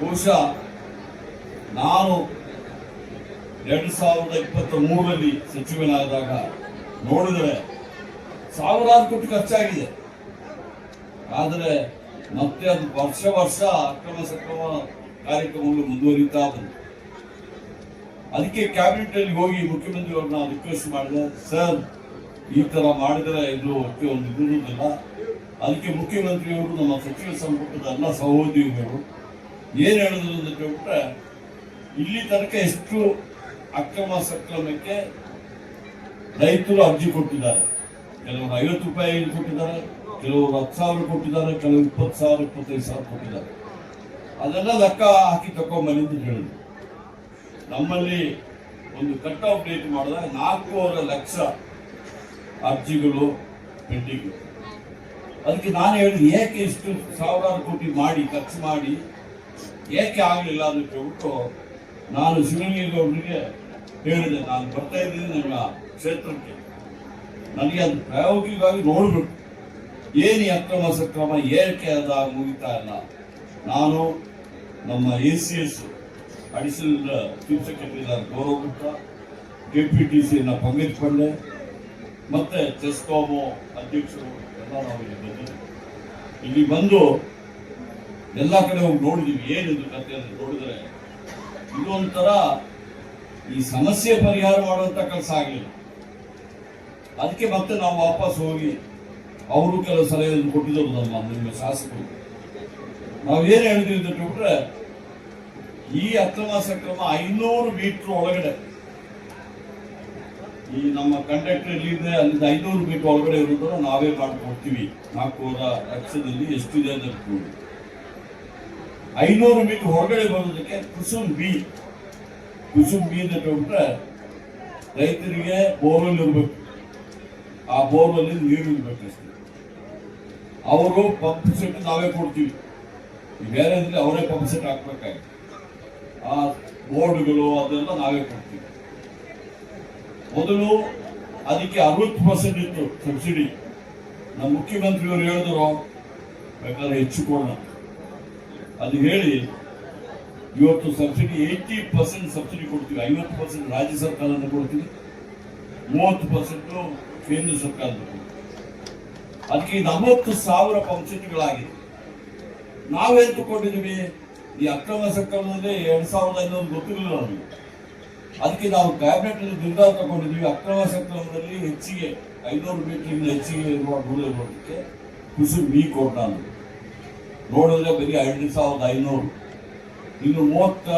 ಬಹುಶಃ ನಾನು ಎರಡು ಸಾವಿರದ ಇಪ್ಪತ್ತ ಮೂರರಲ್ಲಿ ಸಚಿವನಾದಾಗ ನೋಡಿದರೆ ಸಾವಿರಾರು ಕೋಟಿ ಖರ್ಚಾಗಿದೆ. ಆದರೆ ಮತ್ತೆ ಅದು ವರ್ಷ ವರ್ಷ ಅಕ್ರಮ ಸಕ್ರಮ ಕಾರ್ಯಕ್ರಮಗಳು ಮುಂದುವರಿತಾ ಬಂತು ಅದಕ್ಕೆ ಕ್ಯಾಬಿನೆಟ್ ಅಲ್ಲಿ ಹೋಗಿ ಮುಖ್ಯಮಂತ್ರಿ ಅವ್ರನ್ನ ರಿಕ್ವೆಸ್ಟ್ ಮಾಡಿದೆ, ಸರ್, ಈ ತರ ಮಾಡಿದರೆ ಇದು ಒಂದು ಇರುವುದಿಲ್ಲ. ಅದಕ್ಕೆ ಮುಖ್ಯಮಂತ್ರಿಯವರು ನಮ್ಮ ಸಚಿವ ಸಂಪುಟದ ಎಲ್ಲ ಸಹೋದ್ಯೋಗಿಗಳು ಏನ್ ಹೇಳಿದ್ರು ಅಂತ ಕೇಳ್ಬಿಟ್ರೆ, ಇಲ್ಲಿ ತನಕ ಎಷ್ಟು ಅಕ್ರಮ ಸಕ್ರಮಕ್ಕೆ ರೈತರು ಅರ್ಜಿ ಕೊಟ್ಟಿದ್ದಾರೆ. ಕೆಲವರು ಐವತ್ತು ರೂಪಾಯಿ ಕೊಟ್ಟಿದ್ದಾರೆ ಕೆಲವರು ಹತ್ತು ಸಾವಿರ ಕೊಟ್ಟಿದ್ದಾರೆ ಕೆಲವರು ಇಪ್ಪತ್ತು ಸಾವಿರ, ಇಪ್ಪತ್ತೈದು ಸಾವಿರ ಕೊಟ್ಟಿದ್ದಾರೆ. ಅದೆಲ್ಲ ಲೆಕ್ಕ ಹಾಕಿ ತಗೊಂಬನ್ನಿ ಅಂತ ಹೇಳಿದ್ರು. ನಮ್ಮಲ್ಲಿ ಒಂದು ಕಟ್ ಆಫ್ ಡೇಟ್ ಮಾಡಿದಾಗ ನಾಲ್ಕೂವರೆ ಲಕ್ಷ ಅರ್ಜಿಗಳು ಪೆಂಡಿಂಗ್ ಅದಕ್ಕೆ ನಾನು ಹೇಳಿದೆ ಏಕೆ ಇಷ್ಟು ಸಾವಿರಾರು ಕೋಟಿ ಮಾಡಿ, ಖರ್ಚು ಮಾಡಿ ಏಕೆ ಆಗಲಿಲ್ಲ ಅಂತ ಕೇಳ್ಬಿಟ್ಟು ನಾನು ಶಿವಲಿಂಗೇಗೌಡರಿಗೆ ಹೇಳಿದೆ, ನಾನು ಬರ್ತಾ ಇದ್ದೀನಿ ನನ್ನ ಕ್ಷೇತ್ರಕ್ಕೆ. ನನಗೆ ಅದು ಪ್ರಾಯೋಗಿಕವಾಗಿ ನೋಡಬೇಕು. ಏನು ಅಕ್ರಮ ಸಕ್ರಮ ಏಕೆ ಅದ ಮುಗಿತಾ ಇಲ್ಲ? ನಾನು ನಮ್ಮ A C S additional chief secretary Gaurav Gupta K P T ಸಿನ ಪಂಕಜ್ ಪಂಡೆ, ಮತ್ತೆ ಚೆಸ್ಕಾಮು ಅಧ್ಯಕ್ಷರು ಎಲ್ಲ ನಾವು ಇಲ್ಲಿ ಬಂದಿದ್ದೀವಿ. ಇಲ್ಲಿ ಬಂದು ಎಲ್ಲ ಕಡೆ ಹೋಗಿ ನೋಡಿದೀವಿ. ಏನಿದು ಕತೆ ಅಂತ ನೋಡಿದ್ರೆ ಇದು ಒಂಥರ ಈ ಸಮಸ್ಯೆ ಪರಿಹಾರ ಮಾಡುವಂಥ ಕೆಲಸ ಆಗಲಿಲ್ಲ. ಅದಕ್ಕೆ ಮತ್ತೆ ನಾವು ವಾಪಸ್ ಹೋಗಿ ಅವರು ಕೆಲವು ಸಲಹೆಯನ್ನು ಕೊಟ್ಟಿದ್ದರು ನಮ್ಮ ನಿಮ್ಮ ಶಾಸಕರು. ನಾವು ಏನು ಹೇಳಿದ್ವಿ ಅಂತ ಬಿಟ್ರೆ ಈ ಅಕ್ರಮ ಸಕ್ರಮ ಐನೂರು ಮೀಟರ್ ಒಳಗಡೆ, ಈ ನಮ್ಮ ಕಂಡಕ್ಟರ್ ಎಲ್ಲಿದೆ ಅಲ್ಲಿಂದ ಐನೂರು ಮೀಟರ್ ಒಳಗಡೆ ಇರೋದನ್ನ ನಾವೇ ಮಾಡಿಕೊಡ್ತೀವಿ. ನಾಲ್ಕೂವರ ಲಕ್ಷದಲ್ಲಿ ಎಷ್ಟಿದೆ ಅಂತ ನೋಡಿ ಐನೂರು ಮೀಟರ್ ಹೊರಗಡೆ ಬರೋದಕ್ಕೆ ಕುಸುಮ್ ಬಿ ಕುಸುಮ್ ಅಂತ ಹೇಳ್ಬಿಟ್ರೆ ರೈತರಿಗೆ ಬೋರ್ವೆಲ್ ಇರಬೇಕು. ಆ ಬೋರ್ವೆಲ್ ನೀರು ಇರಬೇಕು ಅವರು ಪಂಪ್ ಸೆಟ್ ನಾವೇ ಕೊಡ್ತೀವಿ. ಬೇರೆ ಅಂದ್ರೆ ಅವರೇ ಪಂಪ್ ಸೆಟ್ ಹಾಕ್ಬೇಕಾಗಿ ಆ ಬೋರ್ಡ್ಗಳು ಅದೆಲ್ಲ ನಾವೇ ಕೊಡ್ತೀವಿ. ಮೊದಲು ಅದಕ್ಕೆ ಅರವತ್ತು ಪರ್ಸೆಂಟ್ ಇತ್ತು ಸಬ್ಸಿಡಿ. ನಮ್ಮ ಮುಖ್ಯಮಂತ್ರಿಯವರು ಹೇಳಿದ್ರು, ಬೇಕಾದ್ರೆ ಹೆಚ್ಚು ಕೊಡೋಣ ಅದು ಹೇಳಿ, ಇವತ್ತು ಸಬ್ಸಿಡಿ ಏಯ್ಟಿ ಪರ್ಸೆಂಟ್ ಸಬ್ಸಿಡಿ ಕೊಡ್ತೀವಿ. ಐವತ್ತು ಪರ್ಸೆಂಟ್ ರಾಜ್ಯ ಸರ್ಕಾರದಿಂದ ಕೊಡ್ತೀವಿ. ಮೂವತ್ತು ಪರ್ಸೆಂಟು ಕೇಂದ್ರ ಸರ್ಕಾರದ ಅದಕ್ಕೆ ನಲವತ್ತು ಸಾವಿರ ಪಂಪ್ಸೆಟ್ಗಳಾಗಿದೆ. ನಾವೇನು ತಗೊಂಡಿದೀವಿ ಈ ಅಕ್ರಮ ಸರ್ಕಾರದಲ್ಲಿ ಎರಡು ಸಾವಿರದ ಐನೂರು ಗೊತ್ತಿರಲಿಲ್ಲ ನಮಗೆ. ಅದಕ್ಕೆ ನಾವು ಕ್ಯಾಬಿನೆಟ್ ಅಲ್ಲಿ ನಿರ್ಧಾರ ತಗೊಂಡಿದ್ವಿ ಅಕ್ರಮ ಸಕ್ರಮದಲ್ಲಿ ಹೆಚ್ಚಿಗೆ, ಐನೂರು ಮೀಟರ್ ಹೆಚ್ಚಿಗೆ ಇರುವ ದೂರ ಕೊಡೋದಕ್ಕೆ ಬಿ ಕೊಟ್ಟ ಅಂದ್ರು ನೋಡಿದ್ರೆ ಬರೀ ಐದು ಸಾವಿರದ ಐನೂರು. ಇನ್ನು ಮೂವತ್ತ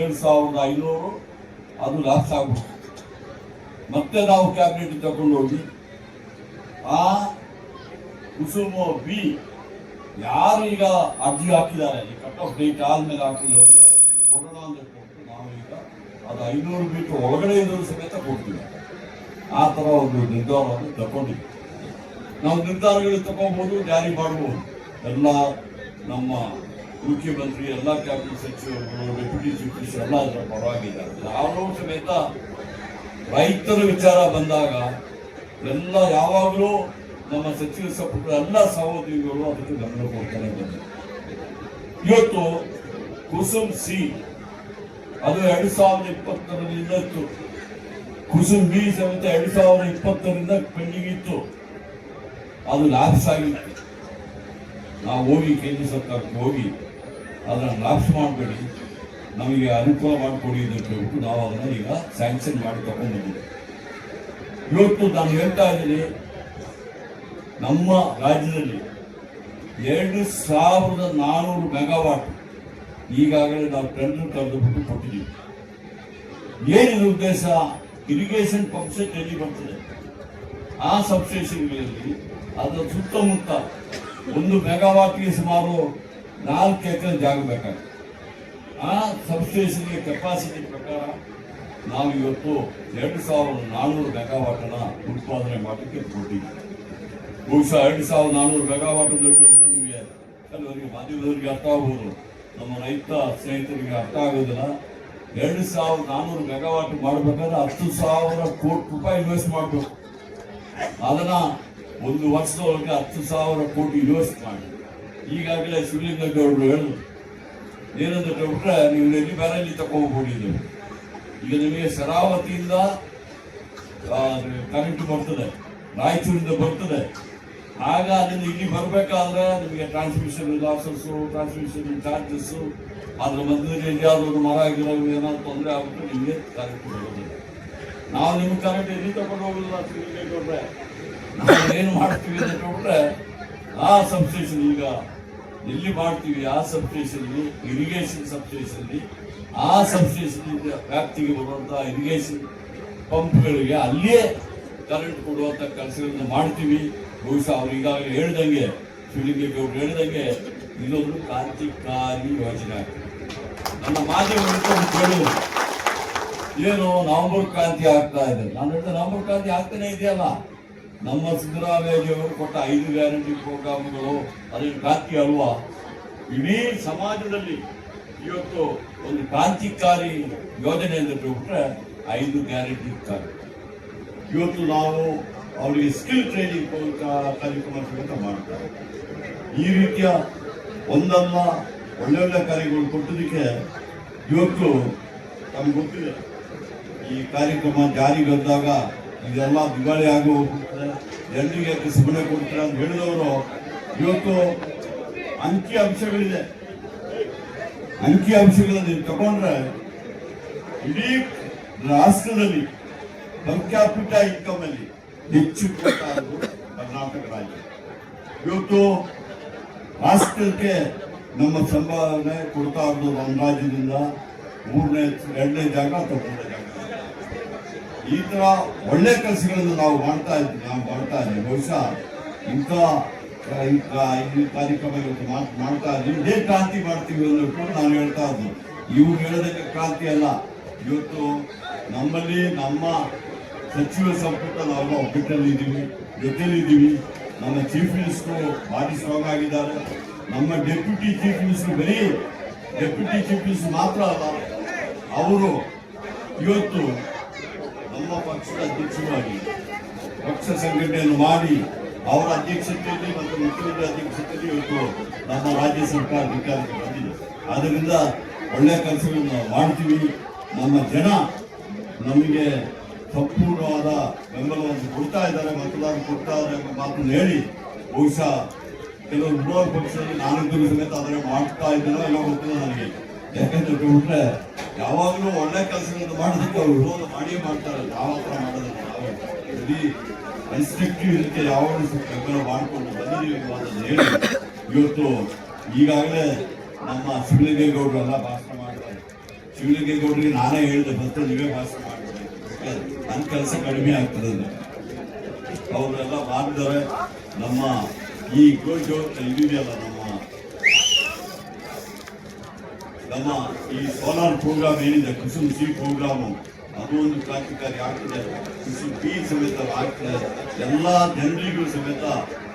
ಏಳು ಸಾವಿರದ ಐನೂರು ಅದು ಲಾಸ್ ಆಗುತ್ತೆ ಮತ್ತೆ ನಾವು ಕ್ಯಾಬಿನೆಟ್ ತಗೊಂಡು ಹೋಗಿ, ಆ ಕುಸುಮ ಬಿ ಯಾರು ಈಗ ಅರ್ಜಿ ಹಾಕಿದ್ದಾರೆ? ಕಟ್ ಆಫ್ ಡೇಟ್ ಆದ್ಮೇಲೆ ಹಾಕಿದ್ರು. ಕೊಡೋಣ ಅಂತ ಕೊಟ್ಟು ನಾವು ಈಗ ಅದು ಐನೂರು ಬಿಟ್ಟು ಒಳಗಡೆ ಇರೋದು ಸಮೇತ ಕೊಡ್ತೀವಿ. ಆ ಥರ ಒಂದು ನಿರ್ಧಾರವನ್ನು ತಗೊಂಡಿದ್ವಿ ನಾವು ನಿರ್ಧಾರಗಳು ತಗೋಬಹುದು ಜಾರಿ ಮಾಡಬಹುದು ಎಲ್ಲ ನಮ್ಮ ಮುಖ್ಯಮಂತ್ರಿ, ಎಲ್ಲ ಕ್ಯಾಬಿನೆಟ್ ಸಚಿವರು, ಡೆಪ್ಯೂಟಿ ಚೀಫ್ ಮಿನಿಸ್ಟರ್ ಎಲ್ಲ ಅದರ ಪರವಾಗಿದ್ದಾರೆ ನಾವು ಸಮೇತ ರೈತರ ವಿಚಾರ ಬಂದಾಗ ಎಲ್ಲ ಯಾವಾಗಲೂ ನಮ್ಮ ಸಚಿವ ಸಂಪುಟ ಎಲ್ಲ ಸಹೋದ್ಯೋಗಿಗಳು ಅದಕ್ಕೆ ಗಮನ ಕೊಡ್ತಾರೆ ಇವತ್ತು ಕುಸುಮ್ ಸಿ, ಅದು ಎರಡು ಸಾವಿರದ ಇಪ್ಪತ್ತರಿಂದ ಇತ್ತು. ಕುಸುಮ್ ಬಿ ಸಮೇತ ಎರಡು ಸಾವಿರದ ಇಪ್ಪತ್ತರಿಂದ ಪೆಂಡಿಂಗ್ ಇತ್ತು. ಅದು ಲ್ಯಾಪ್ಸ್ ಆಗಿತ್ತು. ನಾವು ಹೋಗಿ ಕೇಂದ್ರ ಸರ್ಕಾರಕ್ಕೆ ಹೋಗಿ ಅದನ್ನು ಲಾಪ್ಸ್ ಮಾಡಬೇಡಿ. ನಮಗೆ ಅನುಕೂಲ ಮಾಡಿಕೊಡಿ ಅಂತ ಹೇಳ್ಬಿಟ್ಟು ನಾವು ಅದನ್ನು ಈಗ ಸ್ಯಾಂಕ್ಷನ್ ಮಾಡಿ ತಗೊಂಡಿದ್ದೀವಿ ಇವತ್ತು ನಾನು ಹೇಳ್ತಾ ಇದ್ದೀನಿ, ನಮ್ಮ ರಾಜ್ಯದಲ್ಲಿ ಎರಡು ಸಾವಿರದ ನಾನ್ನೂರು ಮೆಗಾವಾಟ್ ಈಗಾಗಲೇ ನಾವು ಟೆಂಡರ್ ಕರೆದುಬಿಟ್ಟು ಕೊಟ್ಟಿದ್ದೀವಿ. ಏನಿದೆ ಉದ್ದೇಶ? ಇರಿಗೇಷನ್ ಪಂಪ್ಸೆಟ್ ಎಲ್ಲಿ ಬರ್ತದೆ? ಆ ಸಬ್ಸ್ಟೇಷನ್ಗಳಲ್ಲಿ ಅದರ ಸುತ್ತಮುತ್ತ ಒಂದು ಮೆಗಾವಾಟ್ಗೆ ಸುಮಾರು ನಾಲ್ಕು ಎಕರೆ ಜಾಗ ಬೇಕಾಗುತ್ತೆ ಆ ಸಬ್ಸ್ಟೇಷನ್ಗೆ ಕೆಪಾಸಿಟಿ ಪ್ರಕಾರ ನಾವು ಇವತ್ತು ಎರಡು ಸಾವಿರದ ನಾನ್ನೂರು ಮೆಗಾವಾಟನ್ನು ಉತ್ಪಾದನೆ ಮಾಡಲಿಕ್ಕೆ ಕೊಟ್ಟಿದ್ದೀವಿ ಬಹುಶಃ ಎರಡು ಸಾವಿರದ ನಾನ್ನೂರು ಮೆಗಾವಾಟ್ ಬಿಟ್ಟು ನಿಮಗೆ ಕೆಲವರಿಗೆ ಮಾಧ್ಯಮದವರಿಗೆ ಅರ್ಥ ಆಗ್ಬೋದು. ನಮ್ಮ ರೈತ ಸ್ನೇಹಿತರಿಗೆ ಅರ್ಥ ಆಗೋದಿಲ್ಲ. ಎರಡು ಸಾವಿರದ ನಾನ್ನೂರು ಮೆಗಾವಾಟ್ ಮಾಡಬೇಕಾದ್ರೆ ಹತ್ತು ಸಾವಿರ ಕೋಟಿ ರೂಪಾಯಿ ಇನ್ವೆಸ್ಟ್ ಮಾಡಬೇಕು. ಅದನ್ನ ಒಂದು ವರ್ಷದೊಳಗೆ ಹತ್ತು ಸಾವಿರ ಕೋಟಿ ಇನ್ವೆಸ್ಟ್ ಮಾಡಿ. ಈಗಾಗಲೇ ಶಿವಲಿಂಗೇಗೌಡರು ಹೇಳಿದ್ರು ಏನಂತ ಕೊಟ್ಟರೆ ನೀವು ಎಲ್ಲಿ ಬೇರೆ ತಗೊಂಡ್ಬಿಟ್ಟಿದ್ದೀವಿ ಈಗ ನಿಮಗೆ ಶರಾವತಿಯಿಂದ ಕರೆಂಟ್ ಬರ್ತದೆ, ರಾಯಚೂರಿಂದ ಬರ್ತದೆ. ಆಗ ಅದನ್ನು ಇಲ್ಲಿ ಬರಬೇಕಾದ್ರೆ ನಿಮಗೆ ಟ್ರಾನ್ಸ್ಮಿಷನ್ ಲಾಸಸ್ಸು ಟ್ರಾನ್ಸ್ಮಿಷನ್ ಚಾರ್ಜಸ್ಸು ಅದ್ರ ಮಧ್ಯದಲ್ಲಿ ಎಲ್ಲಿಯಾದ್ರೂ ಮರ ಗಿರ ಏನಾದ್ರು ತೊಂದರೆ ಆಗ್ಬಿಟ್ಟು ನಿಮಗೆ ಕರೆಂಟ್ ಬರೋದಿಲ್ಲ. ನಾವು ನಿಮ್ಗೆ ಕರೆಂಟ್ ಎಲ್ಲಿ ತಗೊಂಡು ಹೋಗೋದಿಲ್ಲ ಶಿವಲಿಂಗೇಗೌಡ್ರೆ ನಾವು ಏನು ಮಾಡ್ತೀವಿ ಅಂತ ಹೇಳ್ಬಿಟ್ರೆ ಆ ಸಬ್ಸ್ಟೇಷನ್ ಈಗ ಎಲ್ಲಿ ಮಾಡ್ತೀವಿ? ಆ ಸಬ್ಸ್ಟೇಷನ್ ಇರಿಗೇಷನ್ ಸಬ್ಸ್ಟೇಷನ್ ಆ ಸಬ್ಸ್ಟೇಷನ್ ವ್ಯಾಪ್ತಿಗೆ ಬರುವಂತಹ ಇರಿಗೇಷನ್ ಪಂಪ್ಗಳಿಗೆ ಅಲ್ಲಿಯೇ ಕರೆಂಟ್ ಕೊಡುವಂತ ಕೆಲಸಗಳನ್ನ ಮಾಡ್ತೀವಿ. ಬಹುಶಃ ಅವ್ರು ಈಗಾಗಲೇ ಹೇಳ್ದಂಗೆ ಶಿವಲಿಂಗೇಗೌಡರು ಹೇಳ್ದಂಗೆ, ಇದೊಂದು ಕ್ರಾಂತಿಕಾರಿ ಯೋಜನೆ ಆಗ್ತದೆ. ನನ್ನ ಮಾಧ್ಯಮಗಳು ಏನು ನವಂಬರ್ ಕ್ರಾಂತಿ ಆಗ್ತಾ ಇದೆ. ನಾನು ಹೇಳ್ತೇನೆ ನವಂಬರ್ ಕ್ರಾಂತಿ ಆಗ್ತಾನೆ ಇದೆಯಲ್ಲ. ನಮ್ಮ ಸಿದ್ದರಾಮಯ್ಯವರು ಕೊಟ್ಟ ಐದು ಗ್ಯಾರಂಟಿ ಪ್ರೋಗ್ರಾಮ್ಗಳು ಅದೇ ಕ್ರಾಂತಿ ಅಲ್ವಾ? ಇಡೀ ಸಮಾಜದಲ್ಲಿ ಇವತ್ತು ಒಂದು ಕ್ರಾಂತಿಕಾರಿ ಯೋಜನೆ ಅಂತ ಬಿಟ್ಟರೆ ಐದು ಗ್ಯಾರಂಟಿ ಕಾರ್ಯ ಇವತ್ತು ನಾವು ಅವರಿಗೆ ಸ್ಕಿಲ್ ಟ್ರೈನಿಂಗ್ ಕಾರ್ಯಕ್ರಮ ಮಾಡ್ತಾರೆ. ಈ ರೀತಿಯ ಒಂದಲ್ಲ ಒಳ್ಳೆ ಒಳ್ಳೆ ಕಾರ್ಯಗಳು ಕೊಟ್ಟದಕ್ಕೆ ಇವತ್ತು ನಮ್ಗೆ ಗೊತ್ತಿದೆ. ಈ ಕಾರ್ಯಕ್ರಮ ಜಾರಿಗೆ ಬಂದಾಗ ಇದೆಲ್ಲ ದಿವಾಳಿ ಆಗೋ ಎಲ್ಲಿಗೆ ಸುಮ್ಮನೆ ಕೊಡ್ತಾರೆ ಅಂತ ಹೇಳಿದವರು, ಇವತ್ತು ಅಂಕಿ ಅಂಶಗಳಿದೆ. ಅಂಕಿ ಅಂಶಗಳನ್ನು ತಗೊಂಡ್ರೆ ಇಡೀ ರಾಷ್ಟ್ರದಲ್ಲಿ ಪರ್ ಕ್ಯಾಪಿಟಲ್ ಇನ್ಕಮ್ ಅಲ್ಲಿ ಹೆಚ್ಚು ಕರ್ನಾಟಕ ರಾಜ್ಯ ಇವತ್ತು ರಾಷ್ಟ್ರಕ್ಕೆ ನಮ್ಮ ಸಂಭಾವನೆ ಕೊಡ್ತಾ ಇರೋದು ನಮ್ಮ ರಾಜ್ಯದಿಂದ ಮೂರನೇ, ಎರಡನೇ ಜಾಗ ಜಾಗ ಈ ತರ ಒಳ್ಳೆ ಕೆಲಸಗಳನ್ನು ನಾವು ಮಾಡ್ತಾ ಇದ್ದೀವಿ ನಾವು ಮಾಡ್ತಾ ಇದ್ದೀವಿ ಬಹುಶಃ ಇಂಥ ಈ ಕಾರ್ಯಕ್ರಮ ಮಾಡ್ತಾ ಇದ್ದೀವಿ ಇದೇ ಕ್ರಾಂತಿ ಮಾಡ್ತೀವಿ ಅನ್ನೋದು ನಾನು ಹೇಳ್ತಾ ಇದ್ದೀನಿ ಇವ್ರು ಹೇಳೋದಕ್ಕೆ ಕ್ರಾಂತಿ ಅಲ್ಲ. ಇವತ್ತು ನಮ್ಮಲ್ಲಿ ನಮ್ಮ ಸಚಿವ ಸಂಪುಟ ನಾವು ಒಗ್ಗಟ್ಟಲ್ಲಿ ಇದ್ದೀವಿ ಜೊತೆಯಲ್ಲಿದ್ದೀವಿ ನಮ್ಮ ಚೀಫ್ ಮಿನಿಸ್ಟರ್ ಭಾರಿ ಸ್ಟ್ರಾಂಗ್ ಆಗಿದ್ದಾರೆ. ನಮ್ಮ ಡೆಪ್ಯೂಟಿ ಚೀಫ್ ಮಿನಿಸ್ಟರ್ ಬರೀ ಡೆಪ್ಯೂಟಿ ಚೀಫ್ ಮಿನಿಸ್ಟರ್ ಮಾತ್ರ ಅಲ್ಲ, ಅವರು ಇವತ್ತು ನಮ್ಮ ಪಕ್ಷದ ಅಧ್ಯಕ್ಷರಾಗಿ ಪಕ್ಷ ಸಂಘಟನೆಯನ್ನು ಮಾಡಿ ಅವರ ಅಧ್ಯಕ್ಷತೆಯಲ್ಲಿ ಮತ್ತು ಮುಖ್ಯಮಂತ್ರಿ ಅಧ್ಯಕ್ಷತೆಯಲ್ಲಿ ಇವತ್ತು ನಮ್ಮ ರಾಜ್ಯ ಸರ್ಕಾರ ಅಧಿಕಾರಕ್ಕೆ ಬಂದಿದೆ. ಆದ್ದರಿಂದ ಒಳ್ಳೆಯ ಕೆಲಸಗಳನ್ನು ಮಾಡ್ತೀವಿ. ನಮ್ಮ ಜನ ನಮಗೆ ಸಂಪೂರ್ಣವಾದ ಬೆಂಬಲವನ್ನು ಕೊಡ್ತಾ ಇದ್ದಾರೆ, ಮತದಾರರು ಕೊಡ್ತಾ ಇದ್ದಾರೆ ಎಂಬ ಮಾತನ್ನು ಹೇಳಿ ಬಹುಶಃ ಕೆಲವು ವಿರೋಧ ಪಕ್ಷದಲ್ಲಿ ನಾನಿದ್ದರೂ ಸಮೇತ ಅದನ್ನು ಮಾಡ್ತಾ ಇದ್ದಾರೋ ಇಲ್ಲ ಗೊತ್ತಿಲ್ಲ ನನಗೆ. ಯಾಕಂತ ಬಿಟ್ರೆ ಯಾವಾಗಲೂ ಒಳ್ಳೆ ಕೆಲಸಗಳನ್ನು ಮಾಡೋದಕ್ಕೆ ಅವ್ರು ವಿರೋಧ ಮಾಡಿಯೇ ಮಾಡ್ತಾರೆ. ಯಾವ ಥರ ಮಾಡೋದಕ್ಕೆ ನಾವು ಇಡೀ ಕನ್ಸ್ಟ್ರಕ್ಟಿವ್ ಇದಕ್ಕೆ ಯಾವಾಗಲೂ ಬೆಂಬಲ ಮಾಡಿಕೊಂಡು ಬಂದಿದ್ದೀವಿ ಅನ್ನೋದನ್ನು ಹೇಳಿ ಇವತ್ತು ಈಗಾಗಲೇ ನಮ್ಮ ಶಿವಲಿಂಗೇಗೌಡರೆಲ್ಲ ಭಾಷಣ ಮಾಡ್ತಾರೆ. ಶಿವಲಿಂಗೇಗೌಡರಿಗೆ ನಾನೇ ಹೇಳಿದೆ ಬಂತು ನೀವೇ ಭಾಷಣ ಮಾಡ್ತಾರೆ ನನ್ನ ಕೆಲಸ ಕಡಿಮೆ ಆಗ್ತದೆ. ಅವರೆಲ್ಲ ಮಾಡಿದ್ದಾರೆ ನಮ್ಮ ಈ ಗೋಜ್ ಇದೆಯಲ್ಲ ನಮ್ಮ ಈ ಸೋಲಾರ್ ಪ್ರೋಗ್ರಾಮ್ ಏನಿದೆ ಕುಸುಮ್ ಸಿ ಪ್ರೋಗ್ರಾಮು, ಅದು ಒಂದು ಕ್ರಾಂತಿಕಾರಿ ಆಗ್ತದೆ. ಕುಸುಮ್ ಬಿ ಸಮೇತ ಆಗ್ತದೆ. ಎಲ್ಲ ಜನರಿಗೂ ಸಮೇತ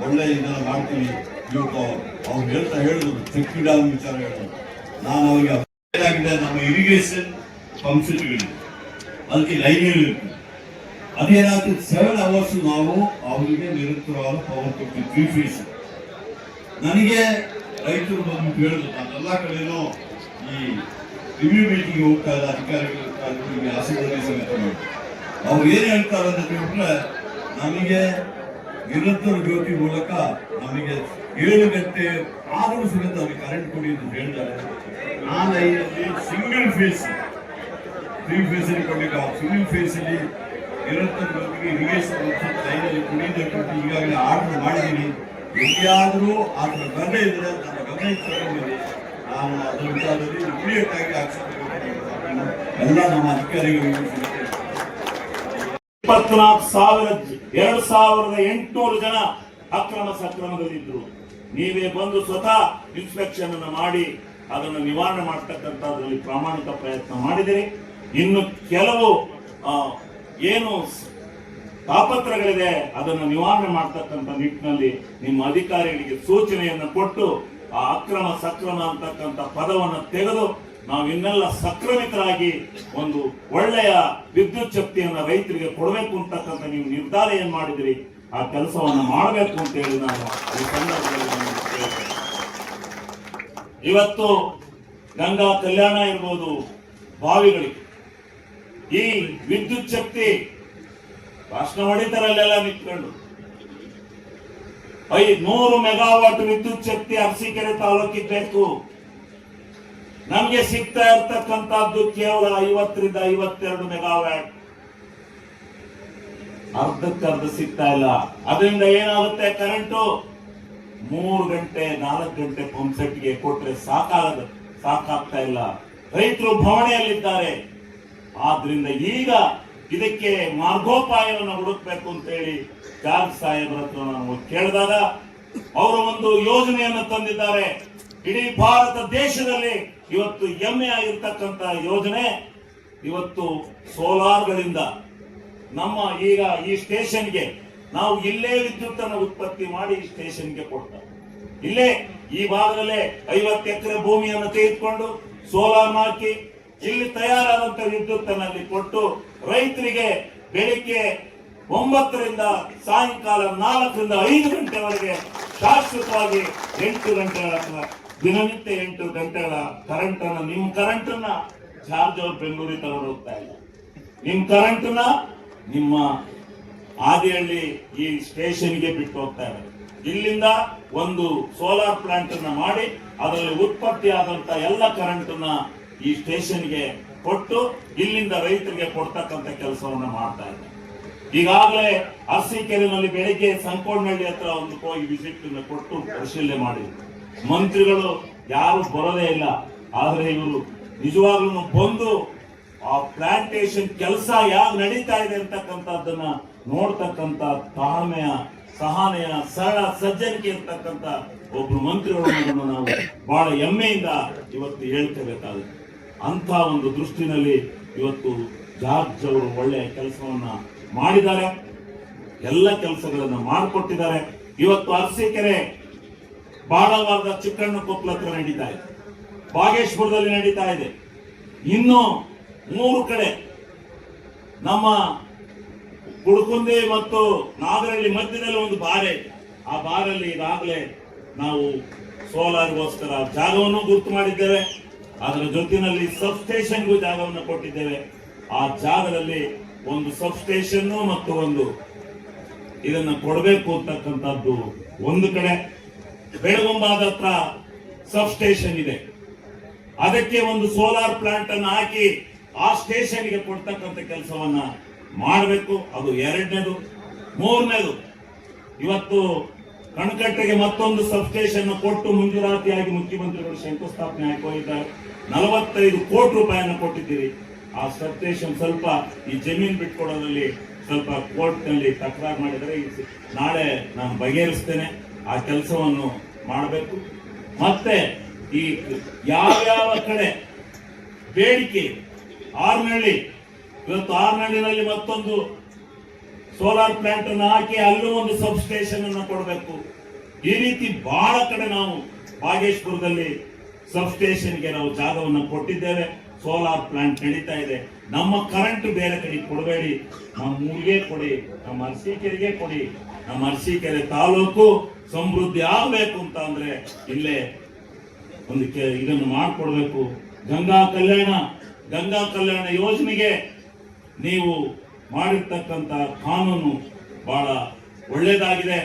ಒಳ್ಳೆಯ ಇದನ್ನು ಮಾಡ್ತೀವಿ ಇವತ್ತು ಅವ್ರು ಹೇಳ್ತಾ ಹೇಳಿದ್ರು ಚೆಕ್ ಡ್ಯಾಮ್ ವಿಚಾರ ಹೇಳಿದ್ರು. ನಾನು ಅವರಿಗೆ ಏನಾಗಿದೆ, ನಮ್ಮ ಇರಿಗೇಷನ್ ಪಂಪ್ಸೆಟ್ಗಳಿದೆ ಅದಕ್ಕೆ ಲೈನ್ ಇರುತ್ತೆ ಅದೇನಾಗ್ತದೆ ಸೆವೆನ್ ಅವರ್ಸ್ ನಾವು ಅವರಿಗೆ ನಿರಂತರವಾದ ಪವರ್ ಕೊಡ್ತೀವಿ ಫೀಸ್ ನನಗೆ ರೈತರು ಬಂದು ಹೇಳಿದ್ರು ಎಲ್ಲ ಕಡೆನೂ ಈ ರಿವ್ಯೂ ಮೀಟಿಂಗ್ ಹೋಗ್ತಾ ಇದ್ದ ಅಧಿಕಾರಿಗಳು ಆಸೆಗಳನ್ನೇ ಸಮೇತ ಅವ್ರು ಏನ್ ಹೇಳ್ತಾರೆ ಅಂತ ಹೇಳಿದ್ರೆ ನಮಗೆ ನಿರಂತರ ಜ್ಯೋತಿ ಮೂಲಕ ನಮಗೆ ಏಳು ಗಂಟೆ ಆದರೂ ಸಮೇತ ಅವ್ರಿಗೆ ಕರೆಂಟ್ ಕೊಡಿ ಅಂತ ಹೇಳ್ತಾರೆ. ನಾನು ಇಲ್ಲಿ ಸಿಂಗಲ್ ಫೇಸ್ ತ್ರೀ ಫೇಸ್ ಅಲ್ಲಿ ಆ ಸಿಂಗಲ್ ಫೇಸ್ ಅಲ್ಲಿ ನಿರಂತರ ಜ್ಯೋತಿಗೆ ಇರಿಗೇಷನ್ ಲೈನಲ್ಲಿ ಕುಡಿಯೋದಕ್ಕೆ ಈಗಾಗಲೇ ಆರ್ಡರ್ ಮಾಡಿದ್ದೀನಿ. ಎಲ್ಲಿಯಾದರೂ ಅದರ ಗಮನ ಇದ್ರೆ ನನ್ನ ಗಮನ ತಗೊಂಡಿದ್ದೀನಿ ಅದರ ನಮ್ಮ ಅಧಿಕಾರಿಗಳಿಗೆ ಇಪ್ಪತ್ನಾಲ್ಕು ಸಾವಿರ ಎರಡು ಸಾವಿರದ ಎಂಟುನೂರು ಜನ ಅಕ್ರಮ ಸಕ್ರಮದಲ್ಲಿದ್ದರು ನೀವೇ ಬಂದು ಸ್ವತಃ ಇನ್ಸ್ಪೆಕ್ಷನ್ ಅನ್ನು ಮಾಡಿ, ಅದನ್ನು ನಿವಾರಣೆ ಮಾಡತಕ್ಕಂಥದ್ರಲ್ಲಿ ಪ್ರಾಮಾಣಿಕ ಪ್ರಯತ್ನ ಮಾಡಿದಿರಿ. ಇನ್ನು ಕೆಲವು ಏನು ತಾಪತ್ರಗಳಿದೆ, ಅದನ್ನು ನಿವಾರಣೆ ಮಾಡ್ತಕ್ಕಂಥ ನಿಟ್ಟಿನಲ್ಲಿ ನಿಮ್ಮ ಅಧಿಕಾರಿಗಳಿಗೆ ಸೂಚನೆಯನ್ನು ಕೊಟ್ಟು ಆ ಅಕ್ರಮ ಸಕ್ರಮ ಅಂತಕ್ಕಂಥ ಪದವನ್ನು ತೆಗೆದು ನಾವು ಇನ್ನೆಲ್ಲ ಸಕ್ರಮಿತರಾಗಿ ಒಂದು ಒಳ್ಳೆಯ ವಿದ್ಯುತ್ ಶಕ್ತಿಯನ್ನು ರೈತರಿಗೆ ಕೊಡಬೇಕು ಅಂತಕ್ಕಂಥ ನೀವು ನಿರ್ಧಾರ ಏನ್ ಮಾಡಿದಿರಿ? ಆ ಕೆಲಸವನ್ನು ಮಾಡಬೇಕು ಅಂತ ಹೇಳಿ ನಾನು ಈ ಸಂದರ್ಭದಲ್ಲಿ ಇವತ್ತು ಗಂಗಾ ಕಲ್ಯಾಣ ಇರ್ಬೋದು ಬಾವಿಗಳಿಗೆ ಈ ವಿದ್ಯುತ್ ಶಕ್ತಿ ಭಾಷಣ ಹೊಡಿತಾರಲ್ಲೆಲ್ಲ ನಿಂತ್ಕೊಂಡು. ಐ ನೂರು ಮೆಗಾವಾಟ್ ವಿದ್ಯುತ್ ಶಕ್ತಿ ಅರಸೀಕೆರೆ ತಾಲೂಕಿಗೆ ಬೇಕು ನಮ್ಗೆ ಸಿಗ್ತಾ ಇರ್ತಕ್ಕಂಥದ್ದು ಕೇವಲ ಐವತ್ತರಿಂದ ಐವತ್ತೆರಡು ಮೆಗಾವ್ಯಾಟ್. ಅರ್ಧಕ್ಕರ್ಧ ಸಿಗ್ತಾ ಇಲ್ಲ. ಅದರಿಂದ ಏನಾಗುತ್ತೆ ಕರೆಂಟು? ಮೂರು ಗಂಟೆ, ನಾಲ್ಕು ಗಂಟೆ ಪಂಪ್ ಸೆಟ್ಗೆ ಕೊಟ್ರೆ ಸಾಕಾಗದ, ಸಾಕಾಗ್ತಾ ಇಲ್ಲ. ರೈತರು ಭವಣೆಯಲ್ಲಿದ್ದಾರೆ ಆದ್ರಿಂದ ಈಗ ಇದಕ್ಕೆ ಮಾರ್ಗೋಪಾಯವನ್ನು ಹುಡುಕ್ಬೇಕು ಅಂತ ಹೇಳಿ ಜಾರ್ಜ್ ಸಾಹೇಬ್ರ ನಾನು ಕೇಳಿದಾಗ ಅವರು ಒಂದು ಯೋಜನೆಯನ್ನು ತಂದಿದ್ದಾರೆ. ಇಡೀ ಭಾರತ ದೇಶದಲ್ಲಿ ಇವತ್ತು ಹೆಮ್ಮೆ ಆಗಿರ್ತಕ್ಕಂಥ ಯೋಜನೆ ಇವತ್ತು ಸೋಲಾರ್ಗಳಿಂದ ನಮ್ಮ ಈಗ ಈ ಸ್ಟೇಷನ್ಗೆ ನಾವು ಇಲ್ಲೇ ವಿದ್ಯುತ್ ಅನ್ನು ಉತ್ಪತ್ತಿ ಮಾಡಿ ಈ ಸ್ಟೇಷನ್ಗೆ ಕೊಡ್ತಾರೆ. ಇಲ್ಲೇ ಈ ಭಾಗದಲ್ಲೇ ಐವತ್ತು ಎಕರೆ ಭೂಮಿಯನ್ನು ತೆಗೆದುಕೊಂಡು ಸೋಲಾರ್ ಹಾಕಿ ಇಲ್ಲಿ ತಯಾರಾದಂತ ವಿದ್ಯುತ್ ಕೊಟ್ಟು ರೈತರಿಗೆ ಬೆಳಿಗ್ಗೆ ಒಂಬತ್ತರಿಂದ ಸಾಯಂಕಾಲ ನಾಲ್ಕರಿಂದ ಐದು ಗಂಟೆವರೆಗೆ ಶಾಶ್ವತವಾಗಿ ಎಂಟು ಗಂಟೆಗಳ ದಿನನಿತ್ಯ ಎಂಟು ಗಂಟೆಗಳ ಕರೆಂಟ್ ಅನ್ನ ನಿಮ್ ಕರೆಂಟ್ ಅನ್ನ ಚಾರ್ಜ್ ಅವ್ರು ಬೆಂಗಳೂರಿಗೆ ತಗೊಂಡು ಹೋಗ್ತಾ ಇಲ್ಲ. ನಿಮ್ ಕರೆಂಟ್ನ ನಿಮ್ಮ ಆದಿಹಳ್ಳಿ ಈ ಸ್ಟೇಷನ್ಗೆ ಬಿಟ್ಟು ಹೋಗ್ತಾರೆ ಇಲ್ಲಿಂದ ಒಂದು ಸೋಲಾರ್ ಪ್ಲಾಂಟ್ ಅನ್ನ ಮಾಡಿ, ಅದರಲ್ಲಿ ಉತ್ಪತ್ತಿ ಆದಂತ ಎಲ್ಲ ಕರೆಂಟ್ನ ಈ ಸ್ಟೇಷನ್ಗೆ ಕೊಟ್ಟು ಇಲ್ಲಿಂದ ರೈತರಿಗೆ ಕೊಡ್ತಕ್ಕಂಥ ಕೆಲಸವನ್ನ ಮಾಡ್ತಾ ಇದೆ ಈಗಾಗಲೇ ಅರಸೀಕೆರೆನಲ್ಲಿ ಬೆಳಿಗ್ಗೆ ಸಂಕೋಡ್ನಹಳ್ಳಿ ಹತ್ರ ಒಂದು ಹೋಗಿ ವಿಸಿಟ್ ಕೊಟ್ಟು ಪರಿಶೀಲನೆ ಮಾಡಿದ್ರು. ಮಂತ್ರಿಗಳು ಯಾರು ಬರೋದೇ ಇಲ್ಲ. ಆದ್ರೆ ಇವರು ನಿಜವಾಗ್ಲೂ ಬಂದು ಆ ಪ್ಲಾಂಟೇಶನ್ ಕೆಲಸ ಯಾವ ನಡೀತಾ ಇದೆ ಅಂತಕ್ಕಂಥದ್ದನ್ನ ನೋಡ್ತಕ್ಕಂಥ ತಾಳ್ಮೆಯ, ಸಹನೆಯ, ಸರಳ ಸಜ್ಜನಿಕೆ ಇರ್ತಕ್ಕಂಥ ಒಬ್ರು ಮಂತ್ರಿಗಳನ್ನು ನಾವು ಬಹಳ ಹೆಮ್ಮೆಯಿಂದ ಇವತ್ತು ಹೇಳ್ಕೋಬೇಕಾಗುತ್ತೆ ಅಂತ ಒಂದು ದೃಷ್ಟಿನಲ್ಲಿ ಇವತ್ತು ಜಾರ್ಜ್ ಅವರು ಒಳ್ಳೆಯ ಕೆಲಸವನ್ನು ಮಾಡಿದ್ದಾರೆ. ಎಲ್ಲ ಕೆಲಸಗಳನ್ನು ಮಾಡಿಕೊಟ್ಟಿದ್ದಾರೆ. ಇವತ್ತು ಅರಸೀಕೆರೆ ಬಾಳವಾರದ ಚಿಕ್ಕಣ್ಣ ಕೊಪ್ಪಲ ಹತ್ರ ನಡೀತಾ ಇದೆ. ಬಾಗೇಶ್ವರದಲ್ಲಿ ನಡೀತಾ ಇದೆ. ಇನ್ನು ಮೂರು ಕಡೆ ನಮ್ಮ ಕುಡ್ಕುಂದಿ ಮತ್ತು ನಾಗರಹಳ್ಳಿ ಮಧ್ಯದಲ್ಲಿ ಒಂದು ಬಾರೆ ಆ ಬಾರಲ್ಲಿ ಈಗಾಗಲೇ ನಾವು ಸೋಲಾರ್ಗೋಸ್ಕರ ಜಾಗವನ್ನು ಗುರುತು ಮಾಡಿದ್ದೇವೆ. ಅದರ ಜೊತೆಯಲ್ಲಿ ಸಬ್ ಸ್ಟೇಷನ್ಗೂ ಜಾಗವನ್ನು ಕೊಟ್ಟಿದ್ದೇವೆ. ಆ ಜಾಗದಲ್ಲಿ ಒಂದು ಸಬ್ ಸ್ಟೇಷನ್ ಮತ್ತು ಒಂದು ಇದನ್ನ ಕೊಡಬೇಕು ಅಂತಕ್ಕಂಥದ್ದು ಒಂದು ಕಡೆ. ಬೆಳಗುಂಬಾದ ಹತ್ರ ಸಬ್ ಸ್ಟೇಷನ್ ಇದೆ. ಅದಕ್ಕೆ ಒಂದು ಸೋಲಾರ್ ಪ್ಲಾಂಟ್ ಅನ್ನು ಹಾಕಿ ಆ ಸ್ಟೇಷನ್ಗೆ ಕೊಡ್ತಕ್ಕಂಥ ಕೆಲಸವನ್ನ ಮಾಡಬೇಕು. ಅದು ಎರಡನೇದು. ಮೂರನೇದು, ಇವತ್ತು ಕಣಕಟ್ಟೆಗೆ ಮತ್ತೊಂದು ಸಬ್ಸ್ಟೇಷನ್ ಕೊಟ್ಟು ಮುಂಜೂರಾತಿಯಾಗಿ ಮುಖ್ಯಮಂತ್ರಿಗಳು ಶಂಕುಸ್ಥಾಪನೆ ಹಾಕಿ ಹೋಗಿದ್ದಾರೆ ನಲವತ್ತೈದು ಕೋಟಿ ರೂಪಾಯಿಯನ್ನು ಕೊಟ್ಟಿದ್ದೀರಿ. ಆ ಸಬ್ಸ್ಟೇಷನ್ ಸ್ವಲ್ಪ ಈ ಜಮೀನು ಬಿಟ್ಕೊಡೋದ್ರಲ್ಲಿ ಸ್ವಲ್ಪ ಕೋರ್ಟ್ನಲ್ಲಿ ತಕರಾರು ಮಾಡಿದರೆ ನಾಳೆ ನಾನು ಬಗೆಹರಿಸ್ತೇನೆ. ಆ ಕೆಲಸವನ್ನು ಮಾಡಬೇಕು. ಮತ್ತೆ ಈ ಯಾವ್ಯಾವ ಕಡೆ ಬೇಡಿಕೆ, ಆರ್ನಳ್ಳಿ, ಇವತ್ತು ಆರ್ನಳ್ಳಿನಲ್ಲಿ ಮತ್ತೊಂದು ಸೋಲಾರ್ ಪ್ಲಾಂಟ್ ಅನ್ನು ಹಾಕಿ ಅಲ್ಲೂ ಒಂದು ಸಬ್ ಸ್ಟೇಷನ್ ಅನ್ನು ಕೊಡಬೇಕು. ಈ ರೀತಿ ಬಹಳ ಕಡೆ ನಾವು ಬಾಗೇಶ್ಪುರದಲ್ಲಿ ಸಬ್ ಸ್ಟೇಷನ್ಗೆ ನಾವು ಜಾಗವನ್ನು ಕೊಟ್ಟಿದ್ದೇವೆ. ಸೋಲಾರ್ ಪ್ಲಾಂಟ್ ನಡೀತಾ ಇದೆ. ನಮ್ಮ ಕರೆಂಟ್ ಬೇರೆ ಕಡೆ ಕೊಡಬೇಡಿ. ನಮ್ಮ ಊರಿಗೆ ಕೊಡಿ, ನಮ್ಮ ಅರಸೀಕೆರೆಗೆ ಕೊಡಿ. ನಮ್ಮ ಅರಸೀಕೆರೆ ತಾಲೂಕು ಸಮೃದ್ಧಿ ಆಗಬೇಕು ಅಂತ ಅಂದ್ರೆ ಇಲ್ಲೇ ಒಂದು ಇದನ್ನು ಮಾಡಿಕೊಡ್ಬೇಕು. ಗಂಗಾ ಕಲ್ಯಾಣ ಗಂಗಾ ಕಲ್ಯಾಣ ಯೋಜನೆಗೆ ನೀವು ಮಾಡಿರ್ತಕ್ಕಂಥ ಕಾನೂನು ಬಹಳ ಒಳ್ಳೇದಾಗಿದೆ.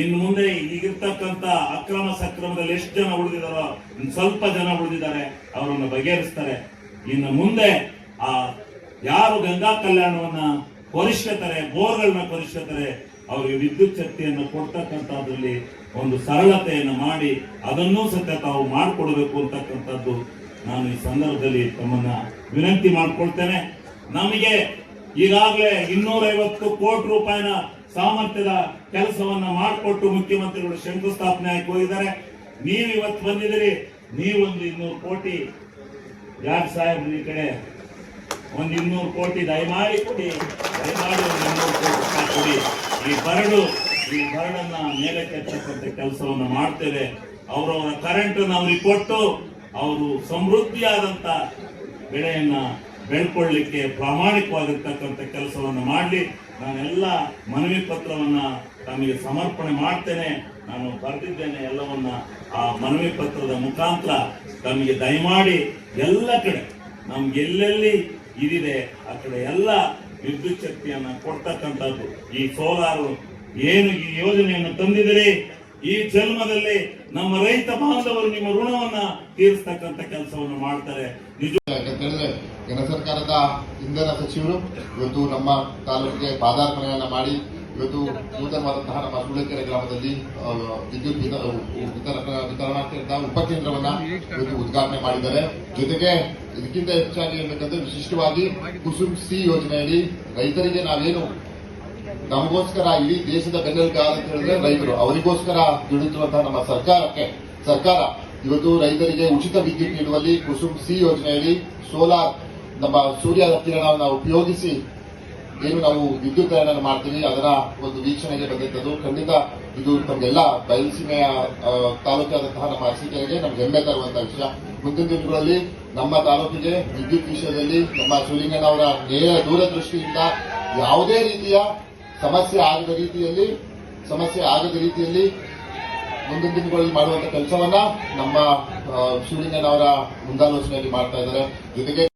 ಇನ್ನು ಮುಂದೆ ಈಗಿರ್ತಕ್ಕಂಥ ಅಕ್ರಮ ಸಕ್ರಮದಲ್ಲಿ ಎಷ್ಟು ಜನ ಉಳಿದಿದಾರೋ, ಇನ್ನು ಸ್ವಲ್ಪ ಜನ ಉಳಿದಿದ್ದಾರೆ, ಅವರನ್ನು ಬಗೆಹರಿಸ್ತಾರೆ. ಇನ್ನು ಮುಂದೆ ಆ ಯಾರು ಗಂಗಾ ಕಲ್ಯಾಣವನ್ನ ಕೊರಿಸ್ಕೊತಾರೆ ಬೋರ್ಗಳನ್ನ ಕೊರಿಸ್ಕೊತಾರೆ ಅವರಿಗೆ ವಿದ್ಯುತ್ ಶಕ್ತಿಯನ್ನು ಕೊಡ್ತಕ್ಕಂಥದ್ರಲ್ಲಿ ಒಂದು ಸರಳತೆಯನ್ನು ಮಾಡಿ ಅದನ್ನೂ ಸತ್ಯ ತಾವು ಮಾಡಿಕೊಡ್ಬೇಕು ಅಂತಕ್ಕಂಥದ್ದು ನಾನು ಈ ಸಂದರ್ಭದಲ್ಲಿ ತಮ್ಮನ್ನ ವಿನಂತಿ ಮಾಡಿಕೊಳ್ತೇನೆ. ನಮಗೆ ಈಗಾಗಲೇ ಇನ್ನೂರೈವತ್ತು ಕೋಟಿ ರೂಪಾಯಿನ ಸಾಮರ್ಥ್ಯದ ಕೆಲಸವನ್ನ ಮಾಡಿಕೊಟ್ಟು ಮುಖ್ಯಮಂತ್ರಿಗಳು ಶಂಕುಸ್ಥಾಪನೆ ಆಗಿ ಹೋಗಿದ್ದಾರೆ. ನೀವು ಇವತ್ತು ಬಂದಿದ್ದೀರಿ. ನೀವೊಂದು ಇನ್ನೂರು ಕೋಟಿ. ಯಾರು ಸಾಹೇಬ್ ಈ ಕಡೆ? ಒಂದು ಇನ್ನೂರು ಕೋಟಿ ದಯಮಾಡಿ. ಕೊಡಿ ದಯಮಾಡಿ ಒಂದು ಇನ್ನೂರು ಕೋಟಿ ಕೊಡಿ. ಈ ಬರಡು, ಈ ಬರಡನ್ನ ಮೇಲೆ ಕೆತ್ತಕ್ಕಂಥ ಕೆಲಸವನ್ನು ಮಾಡ್ತೇವೆ. ಅವರವರ ಕರೆಂಟ್ ಅವ್ರಿಗೆ ಕೊಟ್ಟು, ಅವರು ಸಮೃದ್ಧಿಯಾದಂತ ಬೆಳೆಯನ್ನ ಬೆಳ್ಕೊಳ್ಳಿಕ್ಕೆ ಪ್ರಾಮಾಣಿಕವಾಗಿರ್ತಕ್ಕಂಥ ಕೆಲಸವನ್ನು ಮಾಡಲಿ. ನಾನೆಲ್ಲ ಮನವಿ ಪತ್ರವನ್ನ ತಮಗೆ ಸಮರ್ಪಣೆ ಮಾಡ್ತೇನೆ. ನಾನು ಬರೆದಿದ್ದೇನೆ ಎಲ್ಲವನ್ನ ಆ ಮನವಿ ಪತ್ರದ ಮುಖಾಂತರ ತಮಗೆ ದಯಮಾಡಿ ಎಲ್ಲ ಕಡೆ ನಮ್ಗೆ ಎಲ್ಲೆಲ್ಲಿ ಇದಿದೆ ಆ ಕಡೆ ಎಲ್ಲ ವಿದ್ಯುತ್ ಶಕ್ತಿಯನ್ನ ಕೊಡ್ತಕ್ಕಂಥದ್ದು, ಈ ಸೋಲಾರು ಏನು ಈ ಯೋಜನೆಯನ್ನು ತಂದಿದ್ದೀರಿ, ಈ ಜನ್ಮದಲ್ಲಿ ನಮ್ಮ ರೈತ ಬಾಂಧವರು ನಿಮ್ಮ ಋಣವನ್ನ ತೀರಿಸ್ತಕ್ಕಂಥ ಕೆಲಸವನ್ನು ಮಾಡ್ತಾರೆ. ನಿಜ ಯಾಕಂತೇಳಿದ್ರೆ ಕೇಂದ್ರ ಸರ್ಕಾರದ ಇಂಧನ ಸಚಿವರು ಇವತ್ತು ನಮ್ಮ ತಾಲೂಕಿಗೆ ಪಾದಾರ್ಪಣೆಯನ್ನ ಮಾಡಿ ಇವತ್ತು ನೂತನವಾದಂತಹ ನಮ್ಮ ಸೂಳೆಕೆರೆ ಗ್ರಾಮದಲ್ಲಿ ವಿದ್ಯುತ್ ವಿತರಣಾ ಉಪಕೇಂದ್ರವನ್ನ ಇವತ್ತು ಉದ್ಘಾಟನೆ ಮಾಡಿದ್ದಾರೆ. ಜೊತೆಗೆ ಇದಕ್ಕಿಂತ ಹೆಚ್ಚಾಗಿ ಹೇಳಬೇಕಂದ್ರೆ ವಿಶಿಷ್ಟವಾಗಿ ಕುಸುಮ್ ಸಿ ಯೋಜನೆಯಲ್ಲಿ ರೈತರಿಗೆ ನಾವೇನು ನಮಗೋಸ್ಕರ ಇಡೀ ದೇಶದ ಬೆನ್ನೆಲುಬು ಅಂತ ಹೇಳಿದ್ರೆ ರೈತರು. ಅವರಿಗೋಸ್ಕರ ದುಡಿತಿರುವಂತಹ ನಮ್ಮ ಸರ್ಕಾರಕ್ಕೆ, ಸರ್ಕಾರ ಇವತ್ತು ರೈತರಿಗೆ ಉಚಿತ ವಿದ್ಯುತ್ ನೀಡುವಲ್ಲಿ ಕುಸುಮ್ ಸಿ ಯೋಜನೆಯಲ್ಲಿ ಸೋಲಾರ್ ನಮ್ಮ ಸೂರ್ಯ ಕಿರಣವನ್ನು ಉಪಯೋಗಿಸಿ ಏನು ನಾವು ವಿದ್ಯುತ್ ತಯಾರನ್ನು ಮಾಡ್ತೀವಿ ಅದರ ಒಂದು ವೀಕ್ಷಣೆಗೆ ಬಂದಿದ್ದದು ಖಂಡಿತ ಇದು ನಮಗೆಲ್ಲ ಬಯಲುಸೀಮೆಯ ತಾಲೂಕಾದಂತಹ ನಮ್ಮ ಅರಸೀಕೆರೆಗೆ ನಮ್ಗೆ ಹೆಮ್ಮೆ ತರುವಂತಹ ವಿಷಯ. ಮುಂದಿನ ದಿನಗಳಲ್ಲಿ ನಮ್ಮ ತಾಲೂಕಿಗೆ ವಿದ್ಯುತ್ ವಿಷಯದಲ್ಲಿ ನಮ್ಮ ಶಿವಲಿಂಗನವರ ನೇರ ದೂರದೃಷ್ಟಿಯಿಂದ ಯಾವುದೇ ರೀತಿಯ ಸಮಸ್ಯೆ ಆಗದ ರೀತಿಯಲ್ಲಿ, ಸಮಸ್ಯೆ ಆಗದ ರೀತಿಯಲ್ಲಿ ಮುಂದಿನ ದಿನಗಳಲ್ಲಿ ಮಾಡುವಂತ ಕೆಲಸವನ್ನ ನಮ್ಮ ಶಿವಲಿಂಗನವರ ಮುಂದಾಲೋಚನೆಯಲ್ಲಿ ಮಾಡ್ತಾ ಇದ್ದಾರೆ. ಜೊತೆಗೆ